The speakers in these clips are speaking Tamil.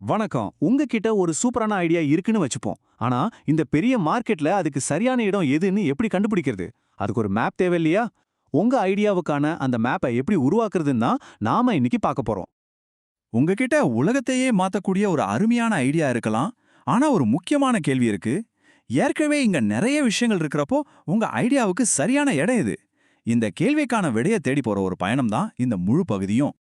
வணக்கம். உங்ககிட்ட ஒரு சூப்பரான ஐடியா இருக்குன்னு வச்சுப்போம். ஆனா இந்த பெரிய மார்க்கெட்ல அதுக்கு சரியான இடம் எதுன்னு எப்படி கண்டுபிடிக்கிறது? அதுக்கு ஒரு மேப் தேவை இல்லையா உங்க ஐடியாவுக்கான அந்த மேப்பை எப்படி உருவாக்குறதுன்னு தான் நாம இன்னைக்கு பார்க்க போறோம். உங்ககிட்ட உலகத்தையே மாத்தக்கூடிய ஒரு அருமையான ஐடியா இருக்கலாம். ஆனா ஒரு முக்கியமான கேள்வி இருக்கு. ஏற்கனவே இங்க நிறைய விஷயங்கள் இருக்கிறப்போ உங்க ஐடியாவுக்கு சரியான இடம் எது? இந்த கேள்விக்கான விடையை தேடி போற ஒரு பயணம் தான் இந்த முழு பகுதியும்.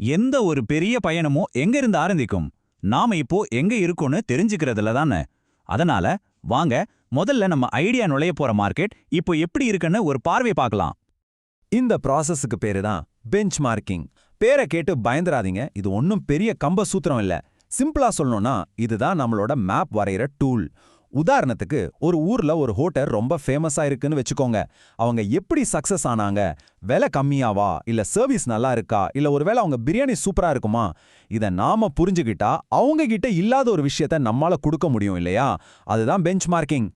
எந்த ஒரு பெரிய பயணமும் எங்க இருந்து ஆரம்பிக்கும்? நாம இப்போ எங்க இருக்கோம்னு தெரிஞ்சுக்கிறதுல தானே. அதனால வாங்க முதல்ல நம்ம ஐடியா நுழைய போற மார்க்கெட் இப்போ எப்படி இருக்குன்னு ஒரு பார்வை பார்க்கலாம். இந்த ப்ராசஸுக்கு பேரு தான் பெஞ்ச் மார்க்கிங் பேரை கேட்டு பயந்துராதீங்க இது ஒன்றும் பெரிய கம்ப சூத்திரம் இல்ல. சிம்பிளா சொல்லணும்னா இதுதான் நம்மளோட மேப் வரைகிற டூல். உதாரணத்துக்கு ஒரு ஊர்ல ஒரு ஹோட்டல் ரொம்ப ஃபேமஸா இருக்குன்னு வச்சுக்கோங்க. அவங்க எப்படி சக்சஸ் ஆனாங்க? விலை கம்மியாவா? இல்ல சர்வீஸ் நல்லா இருக்கா? இல்ல ஒருவேளை அவங்க பிரியாணி சூப்பரா இருக்குமா? இத நாம புரிஞ்சுக்கிட்டா அவங்க கிட்ட இல்லாத ஒரு விஷயத்த நம்மால கொடுக்க முடியும் இல்லையா? அதுதான் பெஞ்ச் மார்க்கிங்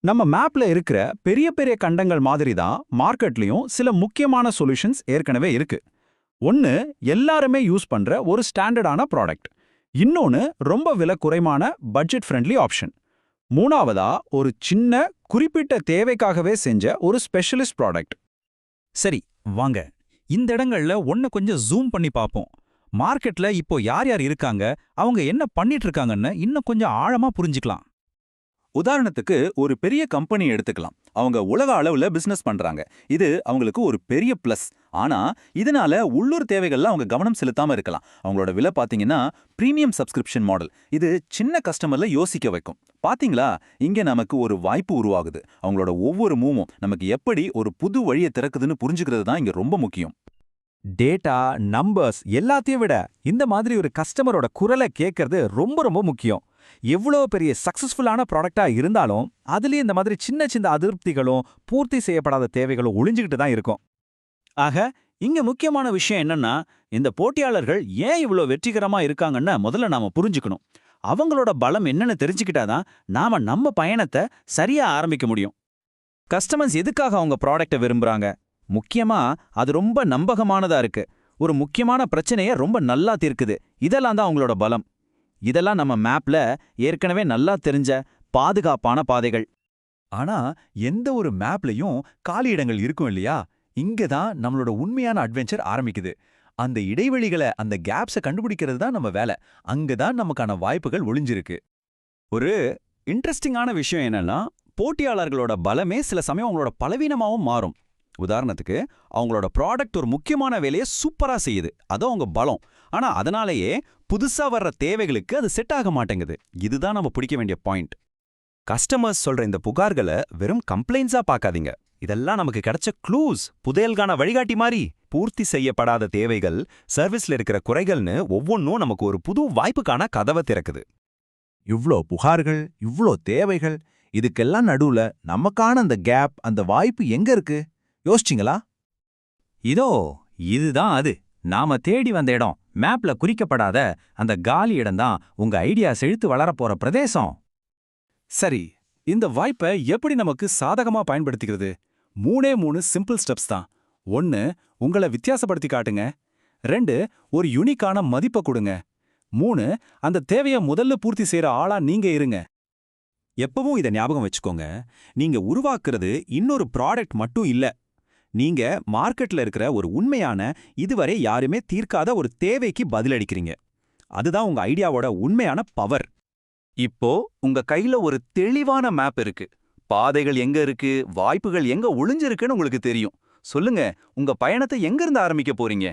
நம்ம மேப்ல இருக்கிற பெரிய பெரிய கண்டங்கள் மாதிரி தான் மார்க்கெட்லயும் சில முக்கியமான சொல்யூஷன்ஸ் ஏற்கனவே இருக்கு. ஒன்னு எல்லாருமே யூஸ் பண்ற ஒரு ஸ்டாண்டர்டான ப்ராடக்ட் இன்னொன்னு ரொம்ப விலை குறைமான பட்ஜெட் ஃப்ரெண்ட்லி ஆப்ஷன் மூணாவதா ஒரு சின்ன குறிப்பிட்ட தேவைக்காகவே செஞ்ச ஒரு ஸ்பெஷலிஸ்ட் ப்ராடக்ட். சரி வாங்க. இந்த இடங்கள்ல ஒன்ன கொஞ்சம் ஜூம் பண்ணி பார்ப்போம் மார்க்கெட்ல இப்போ யார் யார் இருக்காங்க அவங்க என்ன பண்ணிட்டு இருக்காங்கன்னு இன்னும் கொஞ்சம் ஆழமா புரிஞ்சுக்கலாம். உதாரணத்துக்கு ஒரு பெரிய கம்பெனி எடுத்துக்கலாம். அவங்க உலக அளவுல பிசினஸ் பண்றாங்க. இது அவங்களுக்கு ஒரு பெரிய பிளஸ் ஆனா இதனால உள்ளூர் தேவைகள்லாம் அவங்க கவனம் செலுத்தாம இருக்கலாம். அவங்களோட விலை பாத்தீங்கன்னா பிரீமியம் சப்ஸ்கிரிப்ஷன் மாடல் இது சின்ன கஸ்டமர்ல யோசிக்க வைக்கும். பாத்தீங்களா? இங்க நமக்கு ஒரு வாய்ப்பு உருவாகுது. அவங்களோட ஒவ்வொரு மூவும் நமக்கு எப்படி ஒரு புது வழியை திறக்குதுன்னு புரிஞ்சுக்கிறது தான் இங்க ரொம்ப முக்கியம். டேட்டா நம்பர்ஸ் எல்லாத்தையும் விட இந்த மாதிரி ஒரு கஸ்டமரோட குரலை கேட்கறது ரொம்ப ரொம்ப முக்கியம். எவ்வளோ பெரிய சக்ஸஸ்ஃபுல்லான ப்ராடக்டா இருந்தாலும் அதுலயும் இந்த மாதிரி சின்ன சின்ன அதிருப்திகளும் பூர்த்தி செய்யப்படாத தேவைகளும் ஒளிஞ்சுக்கிட்டு தான் இருக்கும். ஆக இங்க முக்கியமான விஷயம் என்னன்னா இந்த போட்டியாளர்கள் ஏன் இவ்வளோ வெற்றிகரமா இருக்காங்கன்னு முதல்ல நாம புரிஞ்சுக்கணும். அவங்களோட பலம் என்னன்னு தெரிஞ்சுக்கிட்டாதான் நாம நம்ம பயணத்தை சரியா ஆரம்பிக்க முடியும். கஸ்டமர்ஸ் எதுக்காக அவங்க ப்ராடக்ட்டை விரும்புறாங்க? முக்கியமா அது ரொம்ப நம்பகமானதா இருக்கு. ஒரு முக்கியமான பிரச்சனையை ரொம்ப நல்லா தீர்க்குது. இதெல்லாம் தான் அவங்களோட பலம். இதெல்லாம் நம்ம மேப்ல ஏற்கனவே நல்லா தெரிஞ்ச பாதுகாப்பான பாதைகள். ஆனா எந்த ஒரு மேப்லயும் காலி இடங்கள் இருக்கும் இல்லையா? இங்க தான் நம்மளோட உண்மையான அட்வென்ச்சர் ஆரம்பிக்குது. அந்த இடைவெளிகளை அந்த கேப்ஸை கண்டுபிடிக்கிறது தான் நம்ம வேலை. அங்க தான் நமக்கான வாய்ப்புகள் ஒளிஞ்சிருக்கு. ஒரு இன்ட்ரெஸ்டிங்கான விஷயம் என்னன்னா போட்டியாளர்களோட பலமே சில சமயம் அவங்களோட பலவீனமாவும் மாறும். உதாரணத்துக்கு அவங்களோட ப்ராடக்ட் ஒரு முக்கியமான வேலையை சூப்பரா செய்யுது. அது அவங்க பலம். ஆனா அதனாலேயே புதுசா வர்ற தேவைகளுக்கு அது செட் ஆக மாட்டேங்குது. இதுதான் நம்ம பிடிக்க வேண்டிய பாயிண்ட் கஸ்டமர்ஸ் சொல்ற இந்த புகார்களை வெறும் கம்ப்ளைண்ட்ஸா பார்க்காதீங்க. இதெல்லாம் நமக்கு கிடைச்ச க்ளூஸ் புதையல்கான வழிகாட்டி மாதிரி. பூர்த்தி செய்யப்படாத தேவைகள் சர்வீஸ்ல இருக்கிற குறைகள்னு ஒவ்வொன்றும் நமக்கு ஒரு புது வாய்ப்புக்கான கதவை திறக்குது. இவ்ளோ புகார்கள் இவ்ளோ தேவைகள் இதுக்கெல்லாம் நடுவுல நமக்கான அந்த கேப் அந்த வாய்ப்பு எங்க இருக்கு? யோசிச்சிங்களா? இதோ இதுதான் அது. நாம தேடி வந்த இடம். மேப்ல குறிக்கப்படாத அந்த காலி இடம்தான் உங்க ஐடியா செழித்து வளரப்போற பிரதேசம். சரி இந்த வாய்ப்பை எப்படி நமக்கு சாதகமா பயன்படுத்திக்கிறது? மூணே மூணு சிம்பிள் ஸ்டெப்ஸ் தான். ஒன்னு உங்களை வித்தியாசப்படுத்தி காட்டுங்க. ரெண்டு ஒரு யுனிக்கான மதிப்பை கொடுங்க. மூணு அந்த தேவையை முதல்ல பூர்த்தி செய்கிற ஆளா நீங்க இருங்க. எப்பவும் இதை ஞாபகம் வச்சுக்கோங்க. நீங்க உருவாக்குறது இன்னொரு ப்ராடக்ட் மட்டும் இல்ல. நீங்க மார்க்கெட்ல இருக்கிற ஒரு உண்மையான இதுவரை யாருமே தீர்க்காத ஒரு தேவைக்கு பதிலளிக்கிறீங்க. அதுதான் உங்க ஐடியாவோட உண்மையான பவர் இப்போ உங்க கையில ஒரு தெளிவான மேப் இருக்கு. பாதைகள் எங்க இருக்கு? வாய்ப்புகள் எங்க ஒளிஞ்சிருக்குன்னு உங்களுக்கு தெரியும். சொல்லுங்க உங்க பயணத்தை எங்கிருந்து ஆரம்பிக்க போறீங்க?